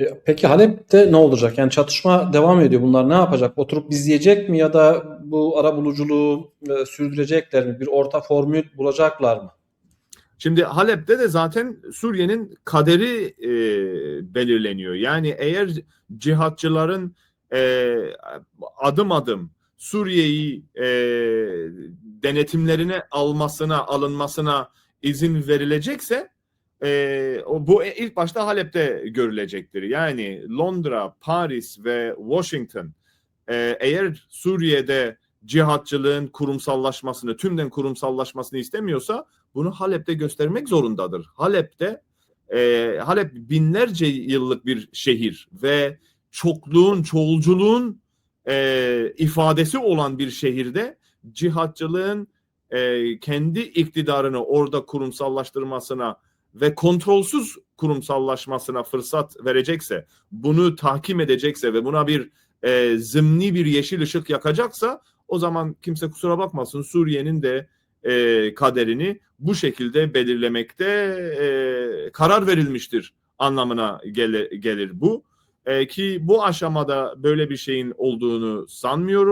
E, Peki Halep'te ne olacak? Yani çatışma devam ediyor. Bunlar ne yapacak? Oturup izleyecek mi ya da bu arabuluculuğu e, sürdürecekler mi? Bir orta formül bulacaklar mı? Şimdi Halep'te de zaten Suriye'nin kaderi e, belirleniyor. Yani eğer cihatçıların e, adım adım Suriye'yi e, denetimlerine almasına, alınmasına izin verilecekse e, bu ilk başta Halep'te görülecektir. Yani Londra, Paris ve Washington e, eğer Suriye'de cihatçılığın kurumsallaşmasını, tümden kurumsallaşmasını istemiyorsa bunu Halep'te göstermek zorundadır. Halep'te e, Halep binlerce yıllık bir şehir ve çokluğun, çoğulculuğun e, ifadesi olan bir şehirde cihatçılığın e, kendi iktidarını orada kurumsallaştırmasına ve kontrolsüz kurumsallaşmasına fırsat verecekse, bunu tahkim edecekse ve buna bir e, zımni bir yeşil ışık yakacaksa o zaman kimse kusura bakmasın Suriye'nin de e, kaderini bu şekilde belirlemekte e, karar verilmiştir anlamına gele- gelir bu. E, ki bu aşamada böyle bir şeyin olduğunu sanmıyorum.